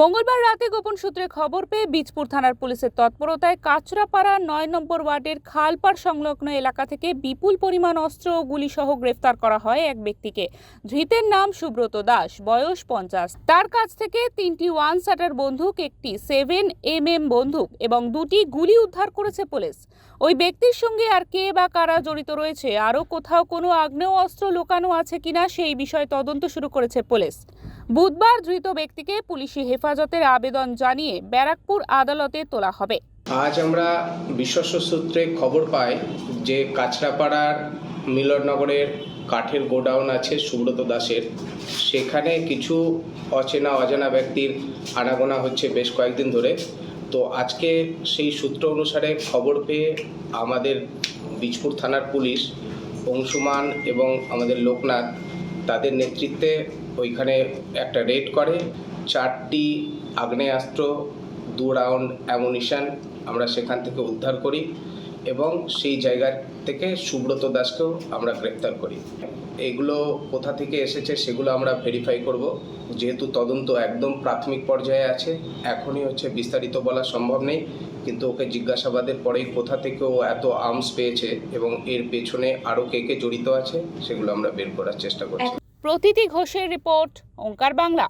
মঙ্গলবার রাতে গোপন সূত্রে খবর পেয়ে বীজপুর থানার পুলিশের তৎপরতায় কাচরাপাড়া নয় নম্বর ওয়ার্ডের খালপাড় সংলগ্ন এলাকা থেকে বিপুল পরিমাণ অস্ত্র ও গুলিসহ গ্রেফতার করা হয় এক ব্যক্তিকে। ধৃতের নাম সুব্রত দাস, বয়স পঞ্চাশ। তার কাছ থেকে তিনটি ওয়ান শাটার বন্দুক, একটি সেভেন এম এম বন্দুক এবং দুটি গুলি উদ্ধার করেছে পুলিশ। ওই ব্যক্তির সঙ্গে আর কে বা কারা জড়িত রয়েছে, আরও কোথাও কোনো আগ্নেয় অস্ত্র লুকানো আছে কিনা সেই বিষয়ে তদন্ত শুরু করেছে পুলিশ। বুধবার ধৃত ব্যক্তিকে পুলিশি হেফাজতের আবেদন জানিয়ে ব্যারাকপুর আদালতে তোলা হবে। আজ আমরা বিশ্বস্ত সূত্রে খবর পাই যে কাছড়াপাড়ার মিলননগরের কাঠের গোডাউন আছে সুব্রত দাসের। সেখানে কিছু অচেনা, অজানা ব্যক্তির আনাগোনা হচ্ছে বেশ কয়েকদিন ধরে। তো আজকে সেই সূত্র অনুসারে খবর পেয়ে আমাদের বীজপুর থানার পুলিশ, অংশুমান এবং আমাদের লোকনাথ তাদের নেতৃত্বে ওইখানে একটা রেড করে। চারটি আগ্নেয়াস্ত্র, দু রাউন্ড অ্যামুনিশন আমরা সেখান থেকে উদ্ধার করি। এবং সেই জায়গা থেকে সুব্রত দাসকেও আমরা গ্রেপ্তার করি। এগুলো কোথা থেকে এসেছে সেগুলো আমরা ভেরিফাই করব। যেহেতু তদন্ত একদম প্রাথমিক পর্যায়ে আছে, এখনই হচ্ছে বিস্তারিত বলা সম্ভব নেই। কিন্তু ওকে জিজ্ঞাসাবাদের পরেই কোথা থেকে ও এত আর্মস পেয়েছে এবং এর পেছনে আরও কে কে জড়িত আছে, সেগুলো আমরা বের করার চেষ্টা করছি। প্রতীতি ঘোষের রিপোর্ট, ওঙ্কার বাংলা।